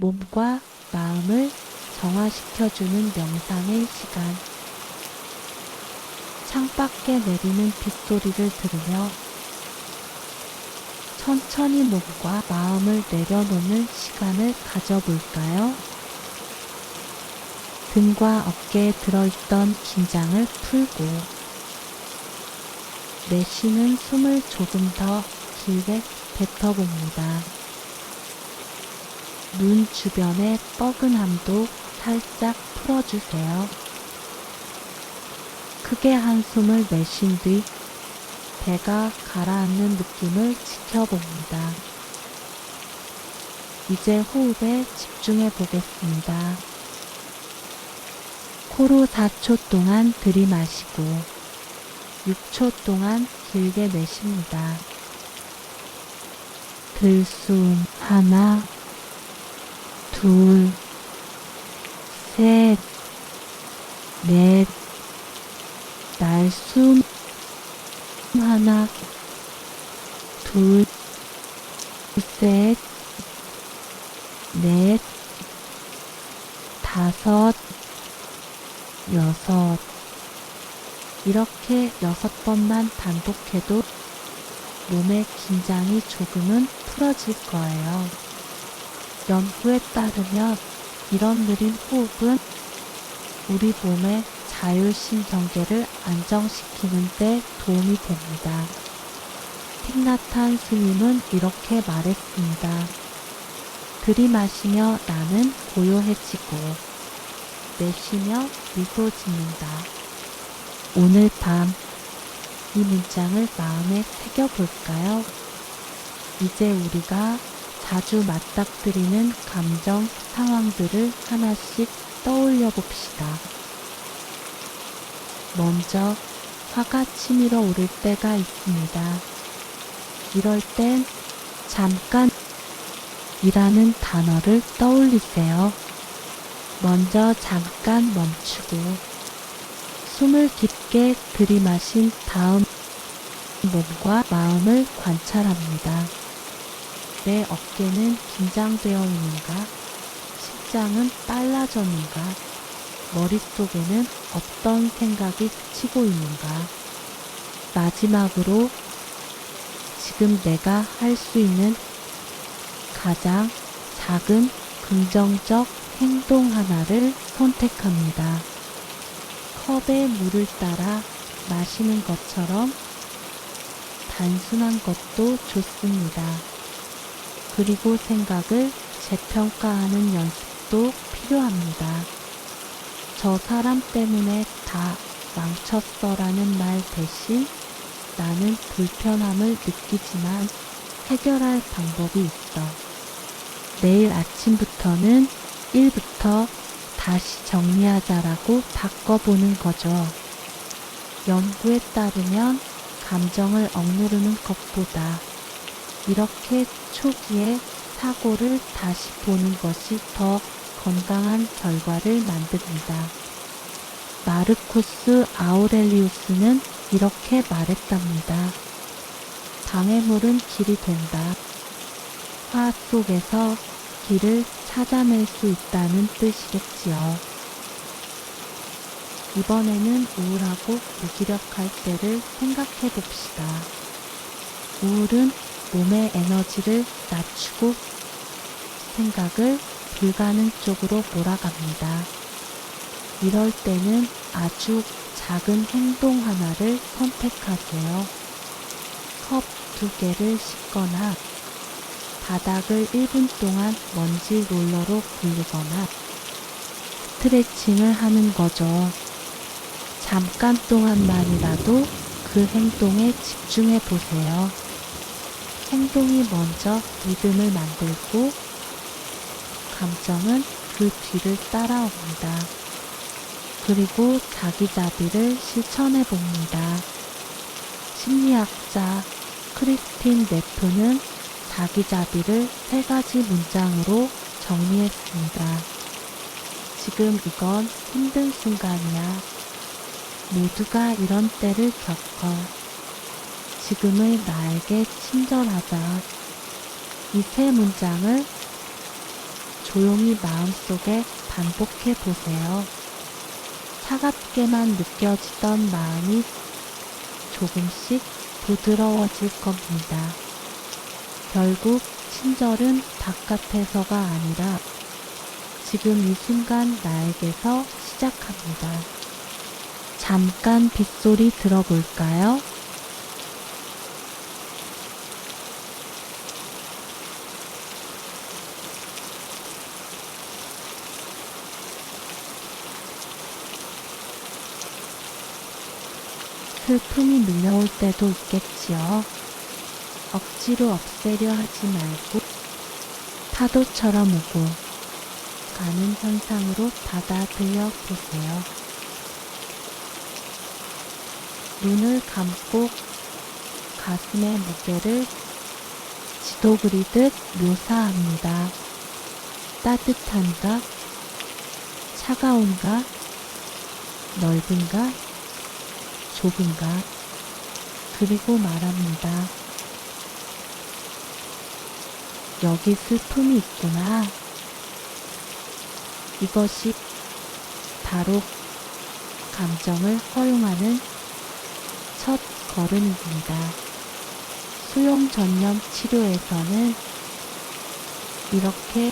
몸과 마음을 정화시켜주는 명상의 시간. 창밖에 내리는 빗소리를 들으며 천천히 몸과 마음을 내려놓는 시간을 가져볼까요? 등과 어깨에 들어있던 긴장을 풀고 내쉬는 숨을 조금 더 길게 뱉어봅니다. 눈 주변의 뻐근함도 살짝 풀어주세요. 크게 한숨을 내쉰 뒤 배가 가라앉는 느낌을 지켜봅니다. 이제 호흡에 집중해 보겠습니다. 코로 4초 동안 들이마시고 6초 동안 길게 내쉽니다. 들숨 하나, 둘, 셋, 넷, 날숨 하나, 둘, 셋, 넷, 다섯, 여섯. 이렇게 여섯 번만 반복해도 몸의 긴장이 조금은 풀어질 거예요. 연구에 따르면 이런 느린 호흡은 우리 몸의 자율신경계를 안정시키는 데 도움이 됩니다. 틱나탄 스님은 이렇게 말했습니다. 들이마시며 나는 고요해지고 내쉬며 미소 짓는다. 오늘 밤 이 문장을 마음에 새겨볼까요? 이제 우리가 자주 맞닥뜨리는 감정 상황들을 하나씩 떠올려 봅시다. 먼저 화가 치밀어 오를 때가 있습니다. 이럴 땐 잠깐 이라는 단어를 떠올리세요. 먼저 잠깐 멈추고 숨을 깊게 들이마신 다음 몸과 마음을 관찰합니다. 내 어깨는 긴장되어 있는가? 심장은 빨라졌는가? 머릿속에는 어떤 생각이 스치고 있는가? 마지막으로 지금 내가 할 수 있는 가장 작은 긍정적 행동 하나를 선택합니다. 컵에 물을 따라 마시는 것처럼 단순한 것도 좋습니다. 그리고 생각을 재평가하는 연습도 필요합니다. 저 사람 때문에 다 망쳤어라는 말 대신 나는 불편함을 느끼지만 해결할 방법이 있어. 내일 아침부터는 1부터 다시 정리하자라고 바꿔보는 거죠. 연구에 따르면 감정을 억누르는 것보다 이렇게 초기에 사고를 다시 보는 것이 더 건강한 결과를 만듭니다. 마르쿠스 아우렐리우스는 이렇게 말했답니다. 장애물은 길이 된다. 화 속에서 길을 찾아낼 수 있다는 뜻이겠지요. 이번에는 우울하고 무기력할 때를 생각해 봅시다. 우울은 몸의 에너지를 낮추고 생각을 불가능 쪽으로 몰아갑니다. 이럴 때는 아주 작은 행동 하나를 선택하세요. 컵 두 개를 씻거나 바닥을 1분 동안 먼지 롤러로 굴리거나 스트레칭을 하는 거죠. 잠깐 동안만이라도 그 행동에 집중해 보세요. 행동이 먼저 리듬을 만들고 감정은 그 뒤를 따라옵니다. 그리고 자기자비를 실천해 봅니다. 심리학자 크리스틴 네프는 자기자비를 세 가지 문장으로 정리했습니다. 지금 이건 힘든 순간이야. 모두가 이런 때를 겪어. 지금의 나에게 친절하자. 이세 문장을 조용히 마음속에 반복해 보세요. 차갑게만 느껴지던 마음이 조금씩 부드러워질 겁니다. 결국 친절은 바깥에서가 아니라 지금 이 순간 나에게서 시작합니다. 잠깐 빗소리 들어볼까요? 슬픔이 밀려올 때도 있겠지요. 억지로 없애려 하지 말고 파도처럼 오고 가는 현상으로 받아들여 보세요. 눈을 감고 가슴의 무게를 지도 그리듯 묘사합니다. 따뜻한가? 차가운가? 넓은가? 좁은가? 그리고 말합니다. 여기 슬픔이 있구나. 이것이 바로 감정을 허용하는 첫 걸음입니다. 수용 전념 치료에서는 이렇게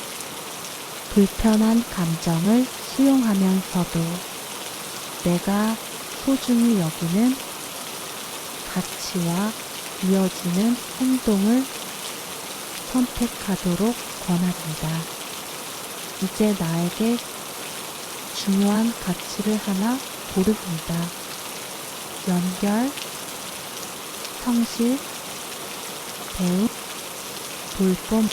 불편한 감정을 수용하면서도 내가 소중히 여기는 가치와 이어지는 행동을 선택하도록 권합니다. 이제 나에게 중요한 가치를 하나 고릅니다. 연결, 성실, 배움, 돌봄,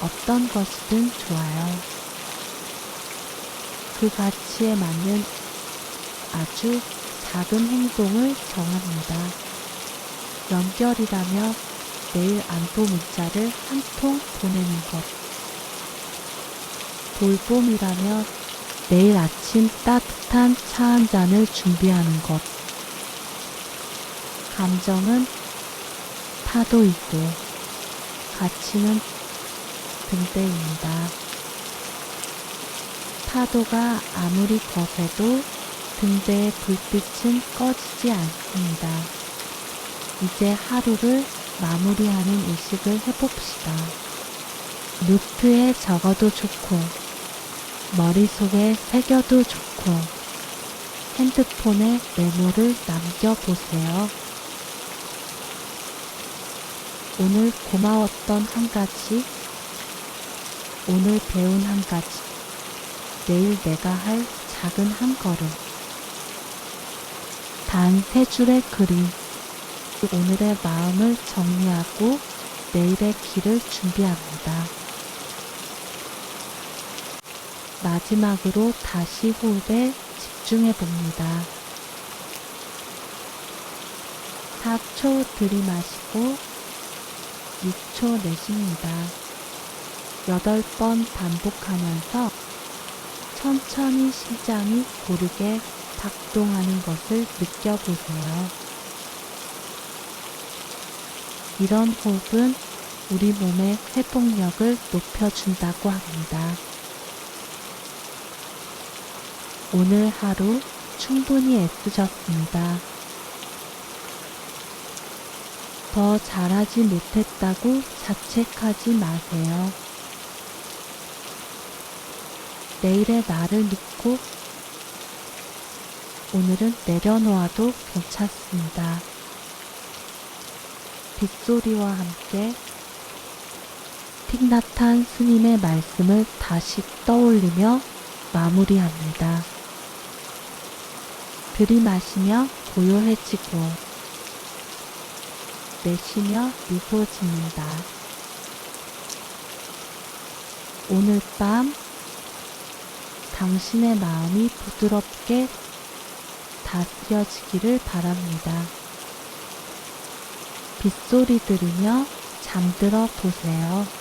어떤 것이든 좋아요. 그 가치에 맞는 아주 작은 행동을 정합니다. 연결이라며 내일 안부 문자를 한 통 보내는 것. 돌봄이라며 내일 아침 따뜻한 차 한 잔을 준비하는 것. 감정은 파도이고 가치는 등대입니다. 파도가 아무리 거세도 등대의 불빛은 꺼지지 않습니다. 이제 하루를 마무리하는 의식을 해봅시다. 노트에 적어도 좋고, 머릿속에 새겨도 좋고, 핸드폰에 메모를 남겨보세요. 오늘 고마웠던 한 가지, 오늘 배운 한 가지, 내일 내가 할 작은 한 걸음. 단 세 줄의 그림. 오늘의 마음을 정리하고 내일의 길을 준비합니다. 마지막으로 다시 호흡에 집중해 봅니다. 4초 들이마시고 6초 내쉽니다. 8번 반복하면서 천천히 심장이 고르게 작동하는 것을 느껴보세요. 이런 호흡은 우리 몸의 회복력을 높여준다고 합니다. 오늘 하루 충분히 애쓰셨습니다. 더 잘하지 못했다고 자책하지 마세요. 내일의 나를 믿고 오늘은 내려놓아도 괜찮습니다. 빗소리와 함께 틱나탄 스님의 말씀을 다시 떠올리며 마무리합니다. 들이마시며 고요해지고 내쉬며 미소 짓는다. 오늘 밤 당신의 마음이 부드럽게 다스려지기를 바랍니다. 빗소리 들으며 잠들어 보세요.